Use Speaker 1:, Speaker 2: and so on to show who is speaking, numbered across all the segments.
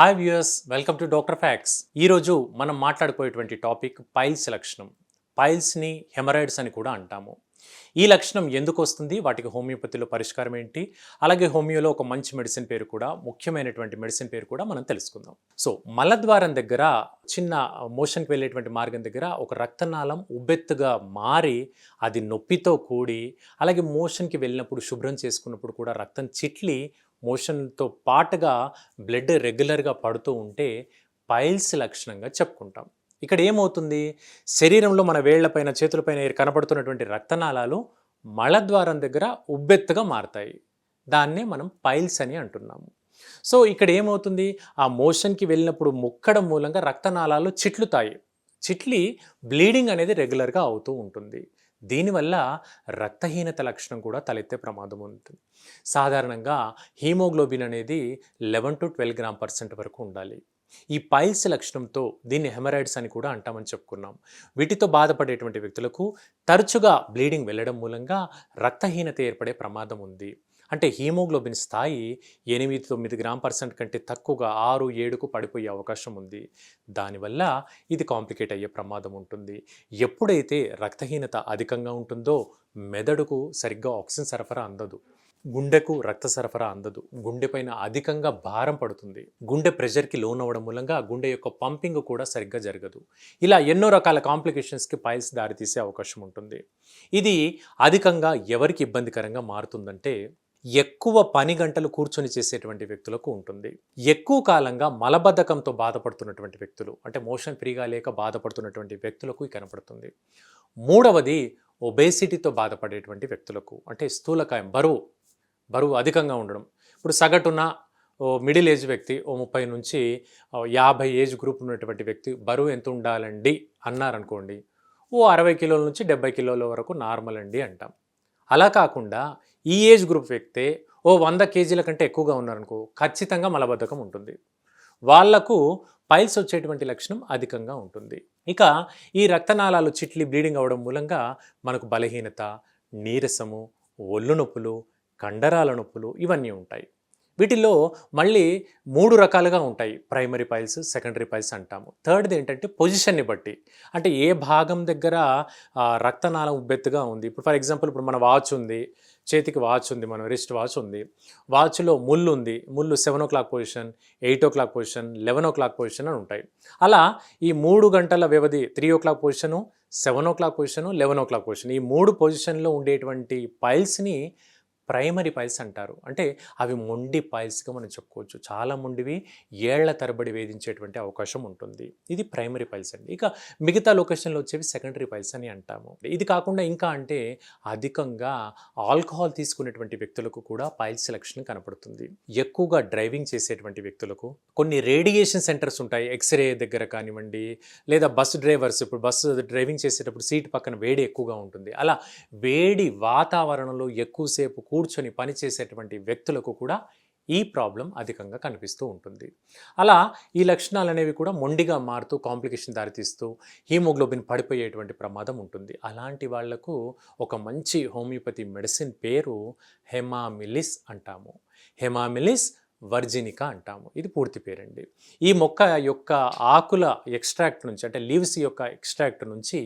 Speaker 1: Hi viewers welcome to doctor facts ఈరోజు మనం మాట్లాడుకోయేటువంటి topic piles లక్షణం. పైల్స్ని హెమరాయిడ్స్ అని కూడా అంటాము. ఈ లక్షణం ఎందుకు వస్తుంది? వాటికి హోమియోపతిలో పరిష్కారం ఏంటి? అలాగే హోమియోలో ఒక మంచి మెడిసిన్ పేరు కూడా ముఖ్యమైనటువంటి మెడిసిన్ పేరు కూడా మనం తెలుసుకుందాం. సో మలద్వారం దగ్గర చిన్న మోషన్కి వెళ్ళేటువంటి మార్గం దగ్గర ఒక రక్తనాళం ఉబ్బెత్తుగా మారి అది నొప్పితో కూడి అలాగే మోషన్కి వెళ్ళినప్పుడు శుభ్రం చేసుకున్నప్పుడు కూడా రక్తం చిట్లి మోషన్తో పాటుగా బ్లడ్ రెగ్యులర్గా పడుతూ ఉంటే పైల్స్ లక్షణంగా చెప్పుకుంటాం. ఇక్కడ ఏమవుతుంది? శరీరంలో మన వేళ్ళపైన చేతులపైన కనపడుతున్నటువంటి రక్తనాళాలు మలద్వారం దగ్గర ఉబ్బెత్తుగా మారతాయి. దాన్నే మనం పైల్స్ అని అంటున్నాము. సో ఇక్కడ ఏమవుతుంది? ఆ మోషన్కి వెళ్ళినప్పుడు ముక్కడం మూలంగా రక్తనాళాలు చిట్లుతాయి. చిట్లి బ్లీడింగ్ అనేది రెగ్యులర్గా అవుతూ ఉంటుంది. దీనివల్ల రక్తహీనత లక్షణం కూడా తలెత్తే ప్రమాదం ఉంటుంది. సాధారణంగా హీమోగ్లోబిన్ అనేది eleven to twelve gram percent వరకు ఉండాలి. ఈ పైల్స్ లక్షణంతో దీన్ని హెమరాయిడ్స్ అని కూడా అంటామని చెప్పుకున్నాం. వీటితో బాధపడేటువంటి వ్యక్తులకు తరచుగా బ్లీడింగ్ వెళ్ళడం మూలంగా రక్తహీనత ఏర్పడే ప్రమాదం ఉంది. అంటే హీమోగ్లోబిన్ స్థాయి ఎనిమిది తొమ్మిది గ్రామ్ పర్సెంట్ కంటే తక్కువగా ఆరు ఏడుకు పడిపోయే అవకాశం ఉంది. దానివల్ల ఇది కాంప్లికేట్ అయ్యే ప్రమాదం ఉంటుంది. ఎప్పుడైతే రక్తహీనత అధికంగా ఉంటుందో మెదడుకు సరిగ్గా ఆక్సిజన్ సరఫరా అందదు. గుండెకు రక్త సరఫరా అందదు. గుండెపైన అధికంగా భారం పడుతుంది. గుండె ప్రెషర్కి లోన్ అవ్వడం మూలంగా గుండె యొక్క పంపింగ్ కూడా సరిగ్గా జరగదు. ఇలా ఎన్నో రకాల కాంప్లికేషన్స్కి పైల్స్ దారితీసే అవకాశం ఉంటుంది. ఇది అధికంగా ఎవరికి ఇబ్బందికరంగా మారుతుందంటే ఎక్కువ పని గంటలు కూర్చొని చేసేటువంటి వ్యక్తులకు ఉంటుంది. ఎక్కువ కాలంగా మలబద్ధకంతో బాధపడుతున్నటువంటి వ్యక్తులు అంటే మోషన్ ఫ్రీగా లేక బాధపడుతున్నటువంటి వ్యక్తులకు కనపడుతుంది. మూడవది ఒబేసిటీతో బాధపడేటువంటి వ్యక్తులకు అంటే స్థూలకాయం బరువు బరువు అధికంగా ఉండడం. ఇప్పుడు సగటున ఓ మిడిల్ ఏజ్ వ్యక్తి ఓ ముప్పై నుంచి యాభై ఏజ్ గ్రూప్ ఉన్నటువంటి వ్యక్తి బరువు ఎంత ఉండాలండి అన్నారనుకోండి ఓ అరవై కిలోల నుంచి డెబ్బై కిలోల వరకు నార్మల్ అండి అంటాం. అలా కాకుండా ఈ ఏజ్ గ్రూప్ వ్యక్తే ఓ వంద కేజీల కంటే ఎక్కువగా ఉన్నారనుకో ఖచ్చితంగా మలబద్ధకం ఉంటుంది. వాళ్ళకు పైల్స్ వచ్చేటువంటి లక్షణం అధికంగా ఉంటుంది. ఇక ఈ రక్తనాళాలు చిట్లి బ్లీడింగ్ అవ్వడం మూలంగా మనకు బలహీనత నీరసము ఒళ్ళు నొప్పులు కండరాల నొప్పులు ఇవన్నీ ఉంటాయి. వీటిల్లో మళ్ళీ మూడు రకాలుగా ఉంటాయి. ప్రైమరీ పైల్స్ సెకండరీ పైల్స్ అంటాము. థర్డ్ది ఏంటంటే పొజిషన్ని బట్టి. అంటే ఏ భాగం దగ్గర రక్తనాళం ఉబ్బెత్తుగా ఉంది. ఇప్పుడు ఫర్ ఎగ్జాంపుల్ ఇప్పుడు మన వాచ్ ఉంది. చేతికి వాచ్ ఉంది మన రిస్ట్ వాచ్ ఉంది. వాచ్లో ముళ్ళు ఉంది. ముళ్ళు seven o'clock position eight o'clock position eleven o'clock position అని ఉంటాయి. అలా ఈ మూడు గంటల వ్యవధి three o'clock position seven o'clock position eleven o'clock position ఈ మూడు పొజిషన్లో ఉండేటువంటి పైల్స్ని ప్రైమరీ పైల్స్ అంటారు. అంటే అవి మొండి పైల్స్గా మనం చెప్పుకోవచ్చు. చాలా మొండివి ఏళ్ళ తరబడి వేధించేటువంటి అవకాశం ఉంటుంది. ఇది ప్రైమరీ పైల్స్ అండి. ఇక మిగతా లొకేషన్లో వచ్చేవి సెకండరీ పైల్స్ అని అంటాము. ఇది కాకుండా ఇంకా అంటే అధికంగా ఆల్కహాల్ తీసుకునేటువంటి వ్యక్తులకు కూడా పైల్స్ లక్షణం కనపడుతుంది. ఎక్కువగా డ్రైవింగ్ చేసేటువంటి వ్యక్తులకు కొన్ని రేడియేషన్ సెంటర్స్ ఉంటాయి. ఎక్స్రే దగ్గర కానివ్వండి లేదా బస్సు డ్రైవర్స్ ఇప్పుడు బస్సు డ్రైవింగ్ చేసేటప్పుడు సీట్ పక్కన వేడి ఎక్కువగా ఉంటుంది. అలా వేడి వాతావరణంలో ఎక్కువసేపు కూర్చొని పనిచేసేటువంటి వ్యక్తులకు కూడా ఈ ప్రాబ్లం అధికంగా కనిపిస్తూ ఉంటుంది. అలా ఈ లక్షణాలు అనేవి కూడా మొండిగా మారుతూ కాంప్లికేషన్ దారితీస్తూ హీమోగ్లోబిన్ పడిపోయేటువంటి ప్రమాదం ఉంటుంది. అలాంటి వాళ్ళకు ఒక మంచి హోమియోపతి మెడిసిన్ పేరు హెమామిలిస్ అంటాము. హెమామిలిస్ వర్జినికా అంటాము. ఇది పూర్తి పేరండి. ఈ మొక్క యొక్క ఆకుల ఎక్స్ట్రాక్ట్ నుంచి అంటే లీవ్స్ యొక్క ఎక్స్ట్రాక్ట్ నుంచి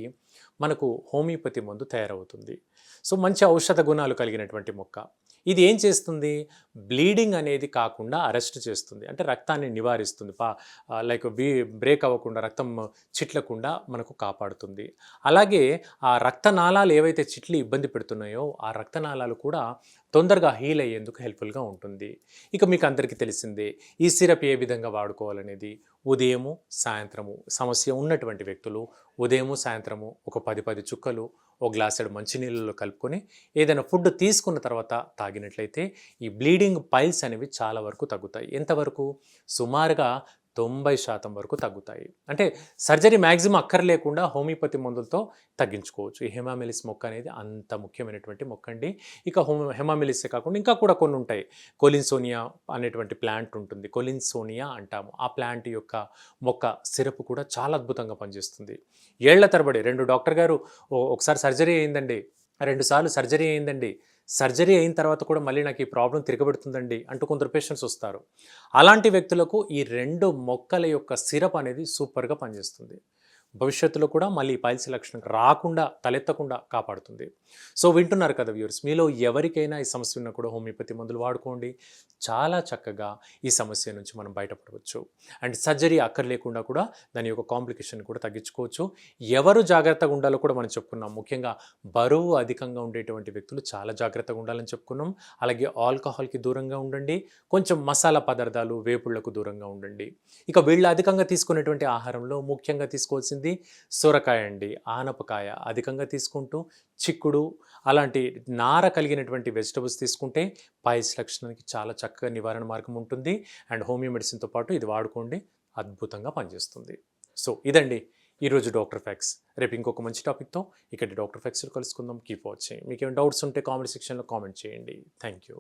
Speaker 1: మనకు హోమియోపతి మందు తయారవుతుంది. సో మంచి ఔషధ గుణాలు కలిగినటువంటి మొక్క. ఇది ఏం చేస్తుంది? బ్లీడింగ్ అనేది కాకుండా అరెస్ట్ చేస్తుంది. అంటే రక్తాన్ని నివారిస్తుంది. పా లైక్ బీ బ్రేక్ అవ్వకుండా రక్తం చిట్లకుండా మనకు కాపాడుతుంది. అలాగే ఆ రక్తనాళాలు ఏవైతే చిట్లు ఇబ్బంది పెడుతున్నాయో ఆ రక్తనాళాలు కూడా తొందరగా హీల్ అయ్యేందుకు హెల్ప్ఫుల్గా ఉంటుంది. ఇక మీకు అందరికీ తెలిసిందే ఈ సిరప్ ఏ విధంగా వాడుకోవాలనేది? ఉదయము సాయంత్రము. సమస్య ఉన్నటువంటి వ్యక్తులు ఉదయము సాయంత్రము ఒక పది పది చుక్కలు ఒక గ్లాసెడు మంచినీళ్ళలో కలుపుకొని ఏదైనా ఫుడ్ తీసుకున్న తర్వాత తాగినట్లయితే ఈ బ్లీడింగ్ పైల్స్ అనేవి చాలా వరకు తగ్గుతాయి. ఎంతవరకు? సుమారుగా తొంభై శాతం వరకు తగ్గుతాయి. అంటే సర్జరీ మ్యాక్సిమం అక్కర్లేకుండా హోమియోపతి మందులతో తగ్గించుకోవచ్చు. ఈ హెమామిలిస్ మొక్క అనేది అంత ముఖ్యమైనటువంటి మొక్క అండి. ఇక హోమ హెమామిలిసే కాకుండా ఇంకా కూడా కొన్ని ఉంటాయి. కొలిన్సోనియా అనేటువంటి ప్లాంట్ ఉంటుంది. కొలిన్సోనియా అంటాము. ఆ ప్లాంట్ యొక్క మొక్క సిరప్ కూడా చాలా అద్భుతంగా పనిచేస్తుంది. ఏళ్ళ తరబడి రెండు డాక్టర్ గారు "ఓ- ఒకసారి సర్జరీ అయిందండి. రెండుసార్లు సర్జరీ అయిందండి. సర్జరీ అయిన తర్వాత కూడా మళ్ళీ నాకు ఈ ప్రాబ్లం తిరగబెడుతుందండి అంటూ కొందరు పేషెంట్స్ వస్తారు. అలాంటి వ్యక్తులకు ఈ రెండు మొక్కల యొక్క సిరప్ అనేది సూపర్గా పనిచేస్తుంది. భవిష్యత్తులో కూడా మళ్ళీ పైల్స్ లక్షణం రాకుండా తలెత్తకుండా కాపాడుతుంది. సో వింటున్నారు కదా వ్యూర్స్ మీలో ఎవరికైనా ఈ సమస్య ఉన్నా కూడా హోమియోపతి మందులు వాడుకోండి. చాలా చక్కగా ఈ సమస్య నుంచి మనం బయటపడవచ్చు. అండ్ సర్జరీ అక్కర్లేకుండా కూడా దాని యొక్క కాంప్లికేషన్ కూడా తగ్గించుకోవచ్చు. ఎవరు జాగ్రత్తగా ఉండాలో కూడా మనం చెప్పుకున్నాం. ముఖ్యంగా బరువు అధికంగా ఉండేటువంటి వ్యక్తులు చాలా జాగ్రత్తగా ఉండాలని చెప్పుకున్నాం. అలాగే ఆల్కహాల్కి దూరంగా ఉండండి. కొంచెం మసాలా పదార్థాలు వేపుళ్ళకు దూరంగా ఉండండి. ఇక వీళ్ళు అధికంగా తీసుకునేటువంటి ఆహారంలో ముఖ్యంగా తీసుకోవాల్సింది సొరకాయ అండి ఆనపకాయ అధికంగా తీసుకుంటూ చిక్కుడు అలాంటి నార కలిగినటువంటి వెజిటబుల్స్ తీసుకుంటే పైల్స్ లక్షణానికి చాలా చక్కగా నివారణ మార్గం ఉంటుంది. అండ్ హోమియో మెడిసిన్తో పాటు ఇది వాడుకోండి అద్భుతంగా పనిచేస్తుంది. సో ఇదండి ఈరోజు డాక్టర్ ఫ్యాక్స్ రేపు ఇంకొక మంచి టాపిక్తో ఇక్కడ డాక్టర్ ఫ్యాక్స్లో కలుసుకుందాం. Keep watching. మీకు ఏమైనా డౌట్స్ ఉంటే కామెంట్ సెక్షన్లో కామెంట్ చేయండి. Thank you.